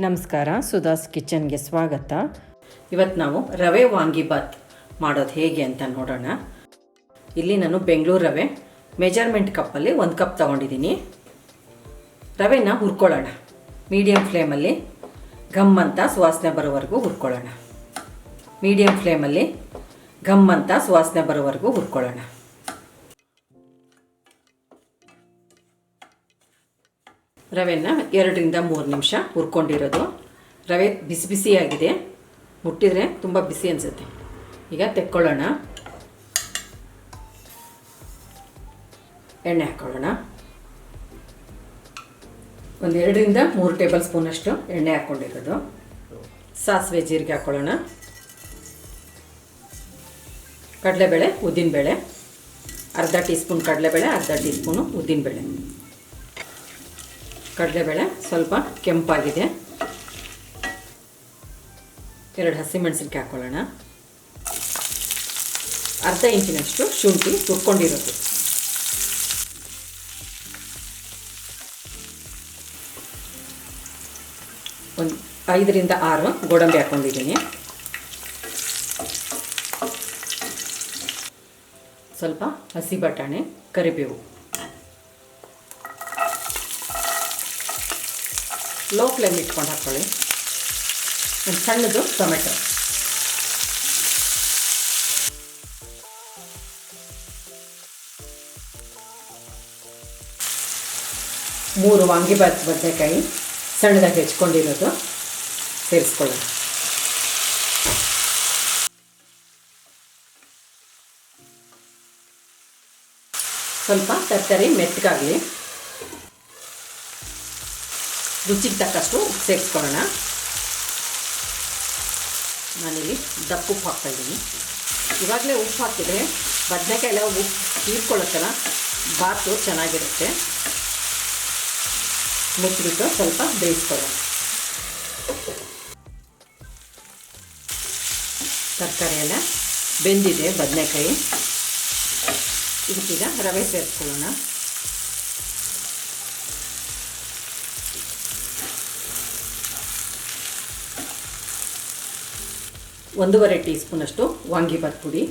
ನಮಸ್ಕಾರ ಸುಧಾಸ್ ಕಿಚನ್ಗೆ ಸ್ವಾಗತ. ಇವತ್ತು ನಾವು ರವೆ ವಾಂಗಿಬಾತ್ ಮಾಡೋದು ಹೇಗೆ ಅಂತ ನೋಡೋಣ. ಇಲ್ಲಿ ನಾನು ಬೆಂಗಳೂರು ರವೆ, ಮೆಜರ್ಮೆಂಟ್ ಕಪ್ಪಲ್ಲಿ ಒಂದು ಕಪ್ ತೊಗೊಂಡಿದ್ದೀನಿ. ರವೆನ ಹುರ್ಕೊಳ್ಳೋಣ. ಮೀಡಿಯಮ್ ಫ್ಲೇಮಲ್ಲಿ ಘಮ್ ಅಂತ ಸುವಾಸನೆ ಬರೋವರೆಗೂ ಹುರ್ಕೊಳ್ಳೋಣ. ಮೀಡಿಯಮ್ ಫ್ಲೇಮಲ್ಲಿ ಘಮ್ ಅಂತ ಸುವಾಸನೆ ಬರೋವರೆಗೂ ಹುರ್ಕೊಳ್ಳೋಣ. ರವೆನ ಎರಡರಿಂದ ಮೂರು ನಿಮಿಷ ಹುರ್ಕೊಂಡಿರೋದು. ರವೆ ಬಿಸಿ ಬಿಸಿಯಾಗಿದೆ. ಮುಟ್ಟಿದರೆ ತುಂಬ ಬಿಸಿ ಅನಿಸುತ್ತೆ. ಈಗ ತೆಕ್ಕೊಳ್ಳೋಣ. ಎಣ್ಣೆ ಹಾಕ್ಕೊಳ್ಳೋಣ ಒಂದು ಎರಡರಿಂದ ಮೂರು ಟೇಬಲ್ ಸ್ಪೂನಷ್ಟು ಎಣ್ಣೆ ಹಾಕ್ಕೊಂಡಿರೋದು ಸಾಸಿವೆ ಜೀರಿಗೆ ಹಾಕ್ಕೊಳ್ಳೋಣ ಕಡಲೆಬೇಳೆ, ಉದ್ದಿನಬೇಳೆ, ಅರ್ಧ ಟೀ ಸ್ಪೂನ್ ಕಡಲೆಬೇಳೆ, ಅರ್ಧ ಟೀ ಸ್ಪೂನು ಉದ್ದಿನಬೇಳೆ. ಕಡಲೆಬೇಳೆ ಸ್ವಲ್ಪ ಕೆಂಪಾಗಿದೆ. ಎರಡು ಹಸಿಮೆಣಸಿನ್ಕಾಯಿ ಹಾಕ್ಕೊಳ್ಳೋಣ ಅರ್ಧ ಇಂಚಿನಷ್ಟು ಶುಂಠಿ ತುರ್ಕೊಂಡಿರೋದು. ಒಂದು ಐದರಿಂದ ಆರು ಗೋಡಂಬಿ ಹಾಕ್ಕೊಂಡಿದ್ದೀನಿ ಸ್ವಲ್ಪ ಹಸಿ ಬಟಾಣಿ, ಕರಿಬೇವು. ಲೋ ಫ್ಲೇಮ್ ಇಟ್ಕೊಂಡು ಹಾಕ್ಕೊಳ್ಳಿ. ಒಂದು ಸಣ್ಣದು ಟೊಮೆಟೊ. ಮೂರು ವಾಂಗಿಬಾತ್ ಬದನೆಕಾಯಿ ಸಣ್ಣದಾಗಿ ಹೆಚ್ಕೊಂಡಿರೋದು ಸೇರಿಸ್ಕೊಳ್ಳೋಣ. ಸ್ವಲ್ಪ ತರಕಾರಿ ಮೆತ್ತಗಾಗಲಿ. ರುಚಿಗೆ ತಕ್ಕಷ್ಟು ಉಪ್ಪು ಸೇರಿಸ್ಕೊಳ್ಳೋಣ. ನಾನಿಲ್ಲಿ ದಪ್ಪ ಉಪ್ಪು ಹಾಕ್ತಾಯಿದ್ದೀನಿ ಇವಾಗಲೇ ಉಪ್ಪು ಹಾಕಿದರೆ ಬದನೆಕಾಯಿ ಉಪ್ಪು ಹೀರ್ಕೊಳ್ಳುತ್ತಲ್ಲ ಬಾತು ಚೆನ್ನಾಗಿರುತ್ತೆ. ಮುಚ್ಚಿಬಿಟ್ಟು ಸ್ವಲ್ಪ ಬೇಯಿಸ್ಕೊಳ್ಳೋಣ. ತರಕಾರಿ ಎಲ್ಲ ಬೆಂದಿದೆ ಬದನೆಕಾಯಿ. ಇದಕ್ಕೀಗ ರವೆ ಸೇರಿಸ್ಕೊಳ್ಳೋಣ. ಒಂದೂವರೆ ಟೀ ಸ್ಪೂನಷ್ಟು ವಾಂಗಿಬಾತ್ ಪುಡಿ.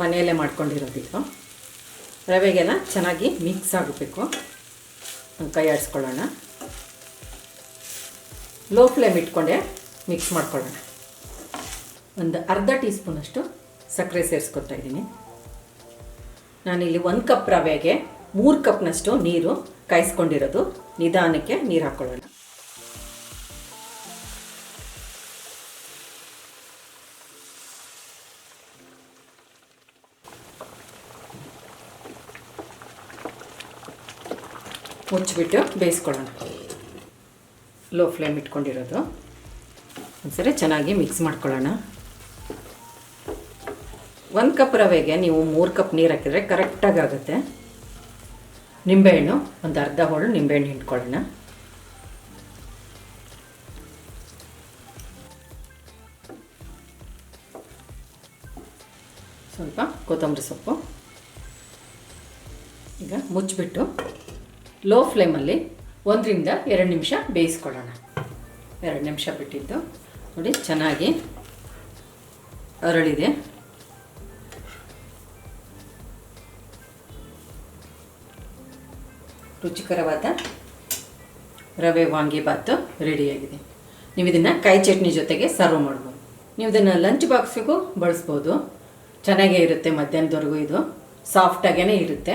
ಮನೆಯಲ್ಲೇ ಮಾಡ್ಕೊಂಡಿರೋದಿದ್ದು ರವೆಗೆಲ್ಲ ಚೆನ್ನಾಗಿ ಮಿಕ್ಸ್ ಆಗಬೇಕು. ಕೈ ಆಡಿಸ್ಕೊಳ್ಳೋಣ. ಲೋ ಫ್ಲೇಮ್ ಇಟ್ಕೊಂಡೆ ಮಿಕ್ಸ್ ಮಾಡ್ಕೊಳ್ಳೋಣ. ಒಂದು ಅರ್ಧ ಟೀ ಸ್ಪೂನಷ್ಟು ಸಕ್ಕರೆ ಸೇರಿಸ್ಕೊತಾ ಇದ್ದೀನಿ. ನಾನಿಲ್ಲಿ ಒಂದು ಕಪ್ ರವೆಗೆ ಮೂರು ಕಪ್ನಷ್ಟು ನೀರು ಕಾಯಿಸ್ಕೊಂಡಿರೋದು. ನಿಧಾನಕ್ಕೆ ನೀರು ಹಾಕ್ಕೊಳ್ಳೋಣ ಮುಚ್ಚಿಬಿಟ್ಟು ಬೇಯಿಸ್ಕೊಳ್ಳೋಣ. Low flame ಇಟ್ಕೊಂಡಿರೋದು. ಒಂದ್ಸರಿ ಚೆನ್ನಾಗಿ ಮಿಕ್ಸ್ ಮಾಡ್ಕೊಳ್ಳೋಣ. ಒಂದು ಕಪ್ ರವೆಗೆ ನೀವು ಮೂರು ಕಪ್ ನೀರು ಹಾಕಿದರೆ ಕರೆಕ್ಟಾಗಿ ಆಗುತ್ತೆ. ನಿಂಬೆಹಣ್ಣು, ಒಂದು ಅರ್ಧ ಹೋಳು ನಿಂಬೆಹಣ್ಣು ಹಿಂಡ್ಕೊಳ್ಳೋಣ. ಸ್ವಲ್ಪ ಕೊತ್ತಂಬರಿ ಸೊಪ್ಪು. ಈಗ ಮುಚ್ಚಿಬಿಟ್ಟು ಲೋ ಫ್ಲೇಮಲ್ಲಿ ಒಂದರಿಂದ ಎರಡು ನಿಮಿಷ ಬೇಯಿಸ್ಕೊಳ್ಳೋಣ. ಎರಡು ನಿಮಿಷ ಬಿಟ್ಟಿದ್ದು. ನೋಡಿ, ಚೆನ್ನಾಗಿ ಅರಳಿದೆ. ರುಚಿಕರವಾದ ರವೆ ವಾಂಗಿಭಾತು ರೆಡಿಯಾಗಿದೆ ನೀವು ಇದನ್ನು ಕಾಯಿ ಚಟ್ನಿ ಜೊತೆಗೆ ಸರ್ವ್ ಮಾಡ್ಬೋದು. ನೀವು ಇದನ್ನು ಲಂಚ್ ಬಾಕ್ಸಿಗೂ ಬಳಸ್ಬೋದು. ಚೆನ್ನಾಗೇ ಇರುತ್ತೆ ಮಧ್ಯಾಹ್ನದವರೆಗೂ ಇದು. ಸಾಫ್ಟಾಗೇ ಇರುತ್ತೆ.